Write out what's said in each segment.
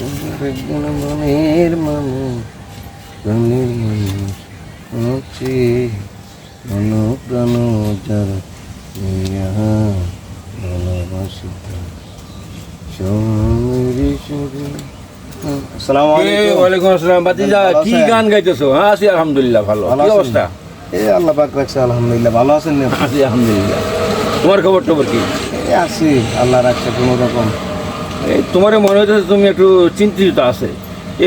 মনের মানুষ প্রাণের প্রাণ যার ওয়ালাইকুম আসসালাম। বাতিজা কি গান গাইতেছো? হ্যাঁ আছি আলহামদুলিল্লাহ ভালো। ভালো কি অবস্থা? এই আল্লাহ পাক রাখছে আলহামদুলিল্লাহ ভালো আছেন? না আছি আলহামদুলিল্লাহ। তোমার খবর টবর কি? আছি আল্লাহ রাখছে কোনো রকম তোমার মনে হচ্ছে তুমি একটু চিন্তিত আছে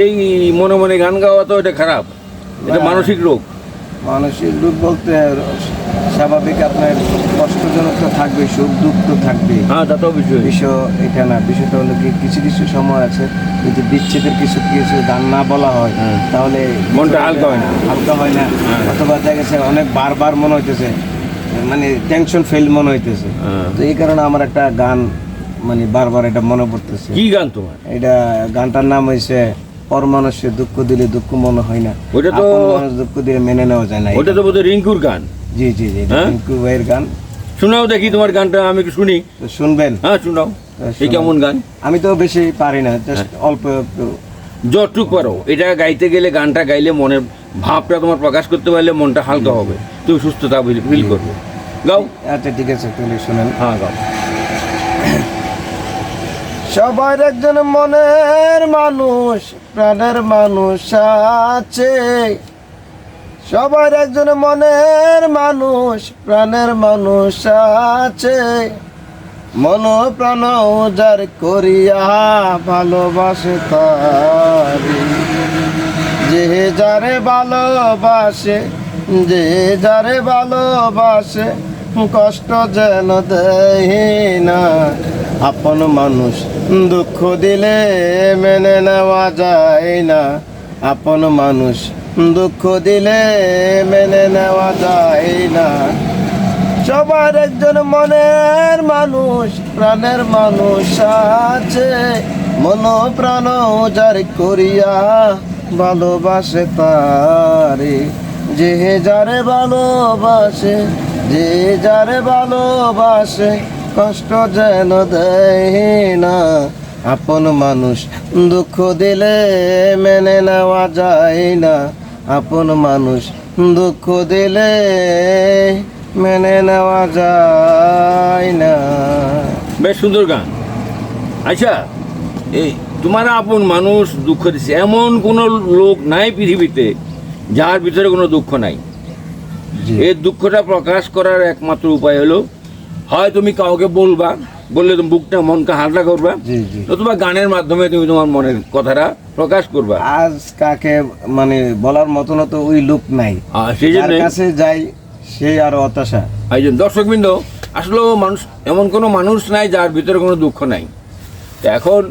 এই মনে মনে গান গাওয়া তো এটা খারাপ এটা মানসিক রোগ মানসিক রোগ বলতে স্বাভাবিক আপনার কষ্টজনক তো থাকবে সুখ দুঃখ তো থাকবে হ্যাঁ তা তো বিষয় বিষয় এটা না বিষয়টা হলো কি কিছু কিছু সময় আছে যদি বিচ্ছেদের কিছু কিছু গান না বলা হয় হ্যাঁ। তাহলে মনটা হালকা হয় না। হালকা হয় না হ্যাঁ। অথবা দেখা গেছে অনেক বারবার মনে হইতেছে মানে টেনশন ফেল মনে হইতেছে হ্যাঁ। তো এই কারণে আমার একটা গান মানে বারবার এটা মনে পড়তেছে। কি গান তোমার? এটা গানটার নাম হয়েছে পর মানুষের দুঃখ দিলে দুঃখ মনে হয় না। ওটা তো- মানুষ দুঃখ দিলে মেনে নেওয়া যায় না ওটা তো বোধহয় রিঙ্কুর গান। জি জি জি হ্যাঁ? টিঙ্কু ভাইয়ের গান। শোনাও দেখি তোমার গানটা আমি একটু শুনি। শুনবেন? হ্যাঁ শোনাও। এই কেমন গান? আমি তো বেশি পারি না জাস্ট হ্যাঁ। অল্প একটু। যতটুক পারো। এটা গাইতে গেলে গানটা গাইলে মনের ভাবটা তোমার প্রকাশ করতে পারলে মনটা হালকা হবে। তুমি সুস্থতা ফিল করবে। গাও। আচ্ছা ঠিক আছে তুমি শুনেন। হ্যাঁ গাও। সবার একজন মনের মানুষ, প্রাণের মানুষ আছে। সবার একজন মনের মানুষ, প্রাণের মানুষ আছে। মন প্রাণ উজার করিয়া ভালোবাসে তারি। যে যারে ভালোবাসে, যে যারে ভালোবাসে, কষ্ট যেন দেয় না। আপন মানুষ দুঃখ দিলে মেনে নেওয়া যায় না। আপন মানুষ দুঃখ দিলে মেনে নেওয়া যায় না। সবার একজন মনের মানুষ, প্রাণের মানুষ আছে। মন প্রাণ উজার করিয়া ভালোবাসে তারে। যে যারে ভালোবাসে, যে যারে ভালোবাসে কষ্ট যেন দেয় না আপন মানুষ দুঃখ দিলে মেনে নেওয়া যায় না আপন মানুষ দুঃখ দিলে মেনে নেওয়া যায় না বেশ সুন্দর গান। আচ্ছা এই তোমার আপন মানুষ দুঃখ দিচ্ছে এমন কোনো লোক নাই পৃথিবীতে যার ভিতরে কোনো দুঃখ নাই। এই দুঃখটা প্রকাশ করার একমাত্র উপায় হলো হয় তুমি কাউকে বলবা বললে তুমি বুকটা মনকে হালকা করবা নতুবা গানের মাধ্যমে তুমি তোমার মনের কথাটা প্রকাশ করবা। আজ কাকে মানে বলার মতন তো ওই লোক নাই। সেই যার জন্য কাছে যাই সে আর হতাশা। এই যে দর্শকবৃন্দ আসলে মানুষ এমন কোনো মানুষ নাই যার ভিতরে কোনো দুঃখ নাই। তো এখন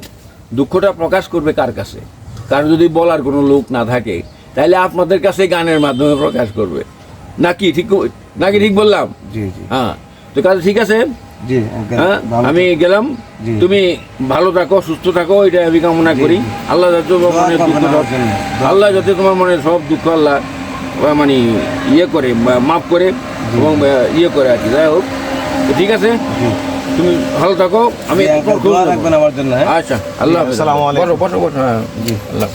দুঃখটা প্রকাশ করবে কার কাছে? কারণ যদি বলার কোনো লোক না থাকে তাহলে আপনাদের কাছে গানের মাধ্যমে প্রকাশ করবে। নাকি ঠিক নাকি ঠিক বললাম? জি জি। হ্যাঁ। তো কাজ ঠিক আছে? হ্যাঁ আমি গেলাম। তুমি ভালো থাকো সুস্থ থাকো এটা আমি কামনা করি। আল্লাহ যাতে আল্লাহ যাতে তোমার মনের সব দুঃখ আল্লাহ মানে ইয়ে করে মাফ করে এবং ইয়ে করে আর কি। যাই হোক তো ঠিক আছে? তুমি ভালো থাকো। আমি। রাখবেন আমার জন্য হ্যাঁ? আচ্ছা আল্লাহ বসো বসো বসো। হ্যাঁ জি আল্লাহ।